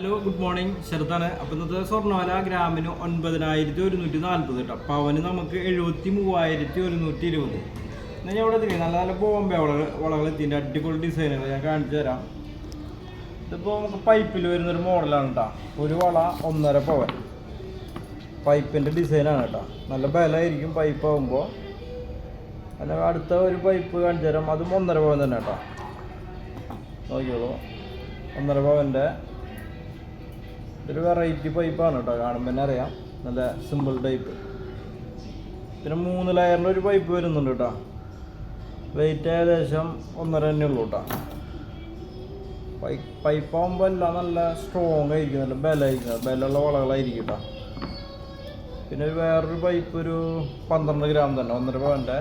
Hello good morning ശരത്താണ് അപ്പം ഇന്നത്തെ സ്വർണവല ഗ്രാമിന് ഒൻപതിനായിരത്തി ഒരുന്നൂറ്റി നാൽപ്പത് കേട്ടോ. പവന് നമുക്ക് എഴുപത്തി മൂവായിരത്തി ഒരുന്നൂറ്റി ഇരുപത്. എന്നാൽ ഞാൻ ഇവിടെ എത്തി നല്ല നല്ല ബോംബെ വളകൾ വളകൾ എത്തിന്റെ അടിപൊളി ഡിസൈനുകൾ ഞാൻ കാണിച്ചു തരാം. ഇതിപ്പോൾ നമുക്ക് പൈപ്പിൽ വരുന്നൊരു മോഡലാണ് കേട്ടോ ഒരു വള ഒന്നര പവൻ. പൈപ്പിന്റെ ഡിസൈനാണ് കേട്ടോ നല്ല ബലമായിരിക്കും പൈപ്പ് ആകുമ്പോൾ അല്ല അടുത്ത ഒരു പൈപ്പ് കാണിച്ചു തരാം. അതും ഒന്നര പവൻ തന്നെ കേട്ടോ നോക്കിയോളൂ ഒന്നര പവന്റെ ഇതൊരു വെറൈറ്റി പൈപ്പാണ് കേട്ടോ കാണുമ്പോൾ തന്നെ അറിയാം. നല്ല സിമ്പിൾ ടൈപ്പ് പിന്നെ മൂന്ന് ലെയറിന്റെ ഒരു പൈപ്പ് വരുന്നുണ്ട് കേട്ടോ വെയിറ്റ് ഏകദേശം ഒന്നര തന്നെ ഉള്ളൂ കേട്ടോ പൈ പൈപ്പാകുമ്പോൾ എല്ലാം നല്ല സ്ട്രോങ് ആയിരിക്കും. നല്ല ബലമായിരിക്കും. ബലമുള്ള വളകളായിരിക്കും കേട്ടോ പിന്നെ ഒരു വേറൊരു പൈപ്പ് ഒരു പന്ത്രണ്ട് ഗ്രാം തന്നെ ഒന്നര പവന്റെ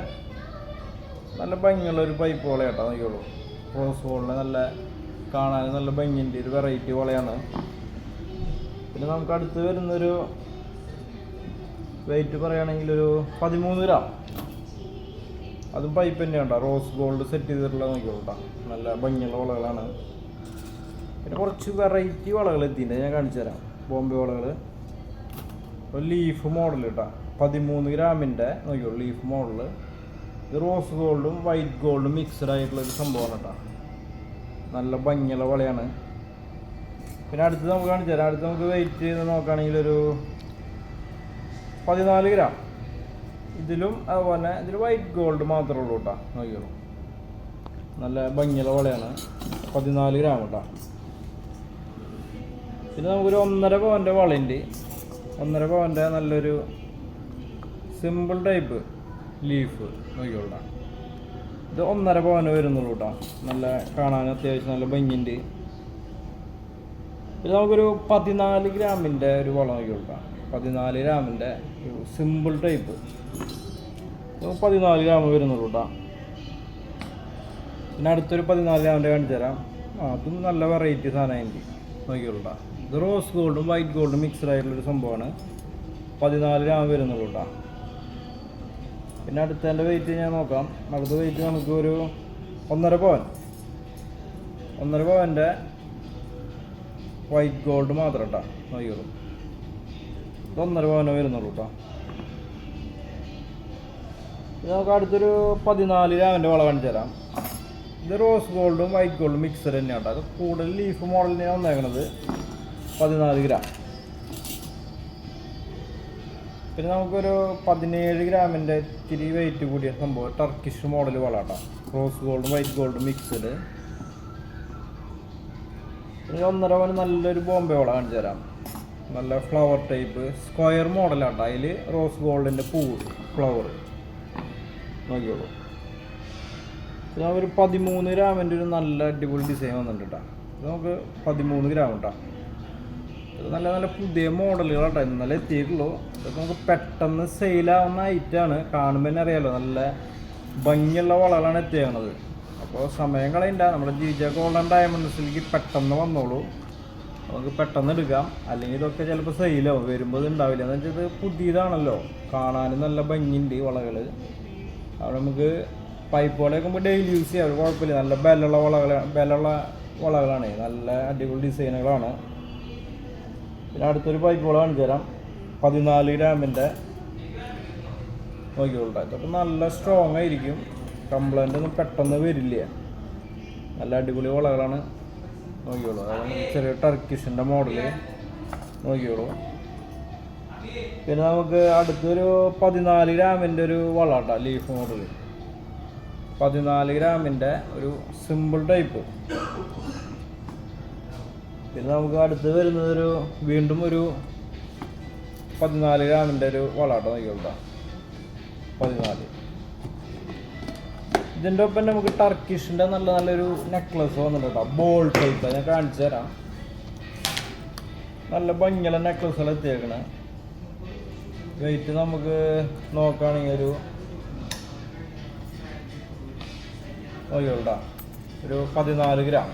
നല്ല ഭംഗിയുള്ള ഒരു പൈപ്പ് വള കേട്ടോ നോക്കിയോളൂ റോസ് ഗോൾഡിന് നല്ല കാണാൻ നല്ല ഭംഗിന്റെ ഒരു വെറൈറ്റി വളയാണ്. പിന്നെ നമുക്ക് അടുത്ത് വരുന്നൊരു വെയിറ്റ് പറയുകയാണെങ്കിൽ ഒരു പതിമൂന്ന് ഗ്രാം. അതും പൈപ്പ് തന്നെ ഉണ്ടോ റോസ് ഗോൾഡ് സെറ്റ് ചെയ്തിട്ടുള്ള നോക്കിക്കോട്ടാ കേട്ടോ. നല്ല ഭംഗിയുള്ള വളകളാണ്. പിന്നെ കുറച്ച് വെറൈറ്റി വളകൾ എത്തിയിട്ടുണ്ട്. ഞാൻ കാണിച്ചു തരാം. ബോംബെ വളകൾ. ഒരു ലീഫ് മോഡൽ കേട്ടോ. പതിമൂന്ന് ഗ്രാമിന്റെ നോക്കിയോളൂ ലീഫ് മോഡൽ ഇത് റോസ് ഗോൾഡും വൈറ്റ് ഗോൾഡും മിക്സ്ഡ് ആയിട്ടുള്ള ഒരു സംഭവമാണ് കേട്ടോ. നല്ല ഭംഗിയുള്ള വളയാണ്. പിന്നെ അടുത്തത് നമുക്ക് കാണിച്ചു തരാം. അടുത്ത് നമുക്ക് വെയിറ്റ് ചെയ്ത് നോക്കുകയാണെങ്കിൽ ഒരു പതിനാല് ഗ്രാം ഇതിലും അതുപോലെ ഇതിൽ വൈറ്റ് ഗോൾഡ് മാത്രമേ ഉള്ളൂ കേട്ടോ. നോക്കിയോളൂ നല്ല ഭംഗിയുള്ള വളയാണ്. പതിനാല് ഗ്രാം കേട്ടോ. പിന്നെ നമുക്കൊരു ഒന്നര പവന്റെ വളയുണ്ട്. ഒന്നര പവന്റെ നല്ലൊരു സിമ്പിൾ ടൈപ്പ് ലീഫ് നോക്കിയോളൂ ഇത് ഒന്നര പവന് വരുന്നുള്ളൂ കേട്ടോ നല്ല കാണാൻ അത്യാവശ്യം നല്ല ഭംഗിയുണ്ട്. ഇത് നമുക്കൊരു പതിനാല് ഗ്രാമിന്റെ ഒരു വളം കൊടുക്കാം. പതിനാല് ഗ്രാമിന്റെ ഒരു സിമ്പിൾ ടൈപ്പ് പതിനാല് ഗ്രാം വരുന്നുള്ളൂ പിന്നെ അടുത്തൊരു പതിനാല് ഗ്രാമിന്റെ കാണിച്ചു തരാം. ആ അതും നല്ല വെറൈറ്റി സാധനമായിരിക്കും. നോക്കിയോളൂ ഇത് റോസ് ഗോൾഡും വൈറ്റ് ഗോൾഡും മിക്സ്ഡ് ആയിട്ടുള്ളൊരു സംഭവമാണ്. പതിനാല് ഗ്രാം വരുന്നുള്ളൂ പിന്നെ അടുത്തതിന്റെ വെയിറ്റ് ഞാൻ നോക്കാം. അടുത്ത വെയിറ്റ് നമുക്ക് ഒരു ഒന്നര പവൻ ഒന്നര പവന്റെ വൈറ്റ് ഗോൾഡ് മാത്രം കേട്ടോ ഇത് ഒന്നര പവനോ വരുന്നുള്ളൂ കേട്ടോ നമുക്ക് അടുത്തൊരു പതിനാല് ഗ്രാമിന്റെ വള കാണിച്ചു തരാം. ഇത് റോസ് ഗോൾഡും വൈറ്റ് ഗോൾഡും മിക്സർ തന്നെയാണ് കേട്ടോ അത് കൂടുതൽ ലീഫ് മോഡലിന് വന്നേക്കണത് പതിനാല് ഗ്രാം പിന്നെ നമുക്കൊരു പതിനേഴ് ഗ്രാമിന്റെ ഇത്തിരി വെയിറ്റ് കൂടിയ സംഭവം ടർക്കിഷ് മോഡൽ വളാട്ടോ. റോസ് ഗോൾഡും വൈറ്റ് ഗോൾഡും മിക്സഡ് പിന്നെ ഒന്നര പവന് നല്ലൊരു ബോംബെ വള കാണിച്ചു തരാം. നല്ല ഫ്ലവർ ടൈപ്പ് സ്ക്വയർ മോഡലാണ് അതിൽ റോസ് ഗോൾഡിന്റെ പൂവ് ഫ്ലവർ നോക്കിയോളൂ ഞാൻ ഒരു പതിമൂന്ന് ഗ്രാമിന്റെ ഒരു നല്ല അടിപൊളി ഡിസൈൻ വന്നിട്ടുണ്ട് കേട്ടോ ഇത് നമുക്ക് പതിമൂന്ന് ഗ്രാം കേട്ടോ ഇത് നല്ല നല്ല പുതിയ മോഡലുകളാട്ടോ. ഇന്നലെ എത്തിയിട്ടുള്ളൂ. ഇതൊക്കെ നമുക്ക് പെട്ടെന്ന് സെയിലാവുന്ന ഐറ്റാണ് കാണുമ്പോൾ തന്നെ അറിയാമല്ലോ നല്ല ഭംഗിയുള്ള വളകളാണ് എത്തിയേക്കണത്. അപ്പോൾ സമയം കളയില്ല നമ്മുടെ ജിജ ഗോൾഡൻ ഡയമണ്ട്സിലേക്ക് പെട്ടെന്ന് വന്നോളൂ. നമുക്ക് പെട്ടെന്ന് എടുക്കാം. അല്ലെങ്കിൽ ഇതൊക്കെ ചിലപ്പോൾ സെയിലോ വരുമ്പോൾ ഉണ്ടാവില്ല എന്ന് വെച്ചാൽ ഇത് പുതിയതാണല്ലോ. കാണാനും നല്ല ഭംഗിയുണ്ട് വളകൾ അവിടെ നമുക്ക് പൈപ്പ് വളയൊക്കെ ഡെയിലി യൂസ് ചെയ്യാം. കുഴപ്പമില്ല. നല്ല ബെല്ലുള്ള വളകൾ ബെല്ലുള്ള വളകളാണ്. നല്ല അടിപൊളി ഡിസൈനുകളാണ് പിന്നെ അടുത്തൊരു പൈപ്പ് വള കാണിച്ചു തരാം. പതിനാല് ഗ്രാമിന്റെ നോക്കിയോളൂ ഇതൊക്കെ നല്ല സ്ട്രോങ് ആയിരിക്കും. കംപ്ലൈന്റ് ഒന്നും പെട്ടെന്ന് വരില്ല. നല്ല അടിപൊളി വളകളാണ്. നോക്കിയോളൂ അതാണ് ചെറിയ ടർക്കിഷിന്റെ മോഡൽ. നോക്കിയോളൂ പിന്നെ നമുക്ക് അടുത്തൊരു പതിനാല് ഗ്രാമിന്റെ ഒരു വള കേട്ടോ ലീഫ് മോഡൽ പതിനാല് ഗ്രാമിന്റെ ഒരു സിമ്പിൾ ടൈപ്പ്. പിന്നെ നമുക്ക് അടുത്ത് വരുന്നതൊരു വീണ്ടും ഒരു പതിനാല് ഗ്രാമിന്റെ ഒരു വളാട്ടോ നോക്കിയോട്ടോ പതിനാല്. ഇതിന്റെ ഒപ്പം നമുക്ക് ടർക്കിഷിന്റെ നല്ല നല്ലൊരു നെക്ലസ് വന്നിട്ടുണ്ട്? ബോൾ ടൈപ്പ് ഞാൻ കാണിച്ചു തരാം. നല്ല ഭംഗിയുള്ള നെക്ലസുകൾ എത്തിയേക്കണേ വെയിറ്റ് നമുക്ക് നോക്കുകയാണെങ്കിൽ ഒരു നോക്കിയോട്ടാ ഒരു പതിനാല് ഗ്രാം.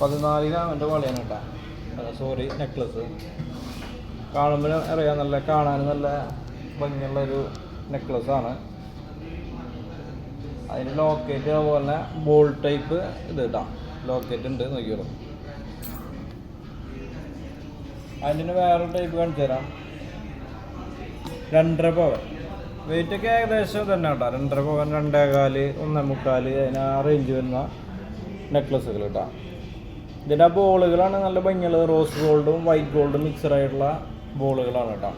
പതിനാല് ഗ്രാമിന്റെ വളയാണ് കേട്ടോ. സോറി നെക്ലസ് കാണുമ്പോൾ അറിയാം നല്ല കാണാൻ നല്ല ഭംഗിയുള്ളൊരു നെക്ലസ്സാണ് അതിന് ലോക്കറ്റ് അതുപോലെ ബോൾ ടൈപ്പ് ഇത് ഇടാം. ലോക്കറ്റ് ഉണ്ട് നോക്കിയോളൂ അതിന് വേറെ ടൈപ്പ് കാണിച്ചു തരാം. രണ്ടര പവൻ വെയിറ്റ് ഒക്കെ ഏകദേശം തന്നെ കേട്ടോ. രണ്ടര പവൻ രണ്ടേകാൽ ഒന്നേ മുക്കാൽ അതിന് ആ റേഞ്ച് വരുന്ന നെക്ലസ്സുകൾ കേട്ടോ. ഇതിന്റെ ബോളുകളാണ് നല്ല ഭംഗിയുള്ളത്. റോസ് ഗോൾഡും വൈറ്റ് ഗോൾഡും മിക്സഡ് ആയിട്ടുള്ള ബോളുകളാണ് കേട്ടോ.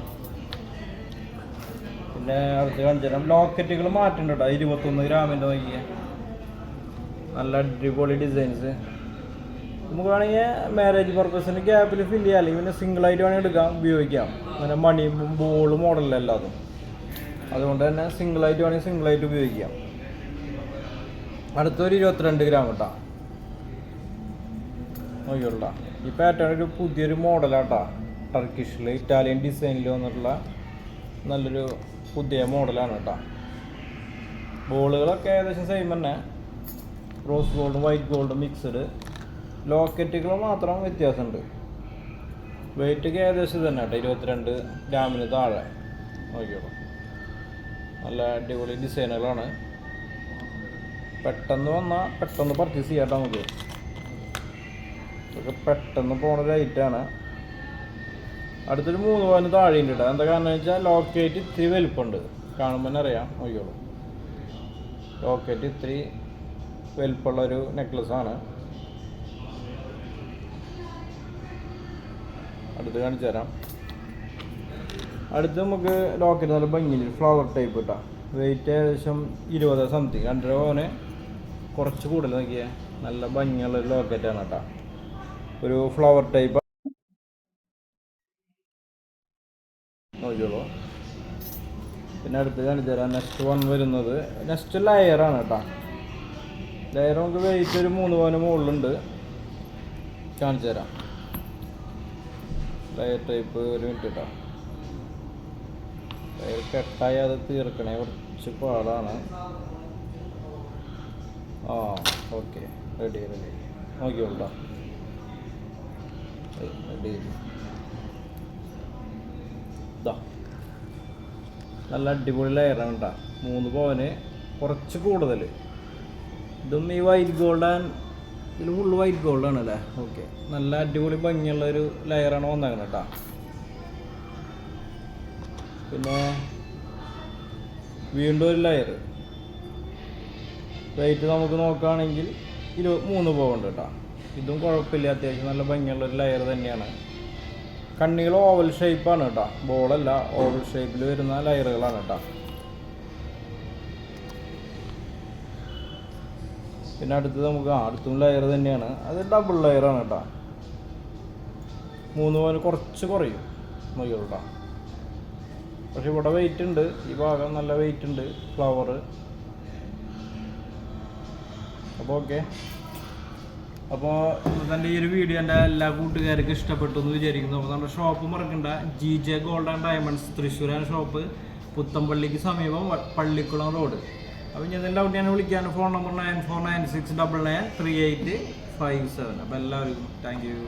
പിന്നെ അടുത്ത് കാണിച്ചു തരാം ലോക്കറ്റുകൾ മാറ്റുന്നുണ്ട് കേട്ടോ. ഇരുപത്തൊന്ന് ഗ്രാമിന്റെ നോക്കിയ. നല്ല അടിപൊളി ഡിസൈൻസ് നമുക്ക് വേണമെങ്കിൽ മാരേജ് പർപ്പസിന് ഗ്യാപ്പിൽ ഫില്ല് ചെയ്യാം. അല്ലെങ്കിൽ പിന്നെ സിംഗിൾ ആയിട്ട് വേണമെങ്കിൽ എടുക്കാം ഉപയോഗിക്കാം. അങ്ങനെ മണി ബോൾ മോഡലല്ല അതും അതുകൊണ്ട് തന്നെ സിംഗിൾ ആയിട്ട് വേണമെങ്കിൽ സിംഗിൾ ആയിട്ട് ഉപയോഗിക്കാം. അടുത്തൊരു ഇരുപത്തിരണ്ട് ഗ്രാം കേട്ടോ നോക്കിയോട്ടാ ഈ പാറ്റേൺ ഒരു പുതിയൊരു മോഡലാട്ടാ ടർക്കിഷിൽ ഇറ്റാലിയൻ ഡിസൈനിൽ വന്നിട്ടുള്ള നല്ലൊരു പുതിയ മോഡലാണ് കേട്ടോ. ബോളുകളൊക്കെ ഏകദേശം സെയിം തന്നെ. റോസ് ഗോൾഡും വൈറ്റ് ഗോൾഡും മിക്സഡ് ലോക്കറ്റുകൾ മാത്രം വ്യത്യാസമുണ്ട്. വെയിറ്റ് ഒക്കെ ഏകദേശം തന്നെ കേട്ടോ. ഇരുപത്തിരണ്ട് ഗ്രാമിന് താഴെ. നോക്കിയോളൂ നല്ല അടിപൊളി ഡിസൈനുകളാണ്. പെട്ടെന്ന് വന്നാൽ പെട്ടെന്ന് പർച്ചേസ് ചെയ്യാം കേട്ടോ നമുക്ക്. പെട്ടെന്ന് പോണ റേറ്റാണ് അടുത്തൊരു മൂന്ന് പവന് താഴെയുണ്ട് കേട്ടോ. എന്താ കാരണം വെച്ചാൽ ലോക്കേറ്റ് ഇത്തിരി വലുപ്പമുണ്ട് കാണുമ്പോൾ അറിയാം. നോക്കിയോളൂ ലോക്കേറ്റ് ഇത്തിരി വലുപ്പമുള്ള ഒരു നെക്ലസ് ആണ്. അടുത്ത് കാണിച്ചു തരാം. അടുത്ത് നമുക്ക് ലോക്കറ്റ് നല്ല ഭംഗിയിൽ ഫ്ലവർ ടൈപ്പ് കിട്ടാം വെയിറ്റ് ഏകദേശം ഇരുപത് സംതിങ് രണ്ടര പവന് കുറച്ച് കൂടുതൽ നോക്കിയേ. നല്ല ഭംഗിയുള്ള ഒരു ലോക്കറ്റാണ് കേട്ടോ. ഒരു ഫ്ലവർ ടൈപ്പ് പിന്നെ അടുത്ത് കാണിച്ചു തരാം നെക്സ്റ്റ് വൺ വരുന്നത് നെക്സ്റ്റ് ലയറാണ് കേട്ടോ ലയർ നമുക്ക് വെയിറ്റ് ഒരു മൂന്ന് പവന് മുകളിലുണ്ട്. കാണിച്ചു തരാം ലയർ ടൈപ്പ് ഒരു മിനിറ്റ് കേട്ടോ ലയർ കെട്ടായി അത് തീർക്കണേ. കുറച്ച് പാടാണ്. ആ ഓക്കെ റെഡി റെഡി നോക്കിയോട്ടോ റെഡി ഇതാ നല്ല അടിപൊളി ലെയറാണ് കേട്ടോ മൂന്ന് പവന് കുറച്ച് കൂടുതൽ. ഇതും ഈ വൈറ്റ് ഗോൾഡ് ആൻഡ് ഇതിൽ ഫുള്ള് വൈറ്റ് ഗോൾഡ് അല്ലേ ഓക്കെ നല്ല അടിപൊളി ഭംഗിയുള്ള ഒരു ലെയറാണ് വന്നേക്കുന്നത് കേട്ടോ പിന്നെ വീണ്ടും ഒരു ലെയർ റേറ്റ് നമുക്ക് നോക്കുകയാണെങ്കിൽ ഇരു മൂന്ന് പോവുണ്ട് കേട്ടോ ഇതും കുഴപ്പമില്ല. അത്യാവശ്യം നല്ല ഭംഗിയുള്ള ഒരു ലെയർ തന്നെയാണ്. കണ്ണികൾ ഓവൽ ഷേപ്പാണ് കേട്ടോ ബോളല്ല ഓവൽ ഷേപ്പിൽ വരുന്ന ലയറുകളാണ് കേട്ടോ പിന്നെ അടുത്തത് നമുക്ക് അടുത്തും ലെയർ തന്നെയാണ്. അത് ഡബിൾ ലെയറാണ് കേട്ടോ മൂന്ന് പോലെ കുറച്ച് കുറയും കേട്ടോ പക്ഷെ ഇവിടെ വെയിറ്റ് ഉണ്ട്. ഈ ഭാഗം നല്ല വെയിറ്റ് ഉണ്ട്. ഫ്ലവർ അപ്പോൾ ഓക്കെ അപ്പോൾ തന്റെ ഈ ഒരു വീഡിയോ എന്റെ എല്ലാ കൂട്ടുകാർക്കും ഇഷ്ടപ്പെട്ടു എന്ന് വിചാരിക്കുന്നു. അപ്പോൾ നമ്മുടെ ഷോപ്പ് മറക്കണ്ട. G J gold and diamonds തൃശ്ശൂരാണ് ഷോപ്പ് പുത്തമ്പള്ളിക്ക് സമീപം പള്ളിക്കുളം റോഡ് അപ്പോൾ ഞാൻ ഡൗട്ട് ഞാൻ വിളിക്കാൻ phone number nine four nine six double nine three eight five seven അപ്പോൾ എല്ലാവർക്കും താങ്ക് യു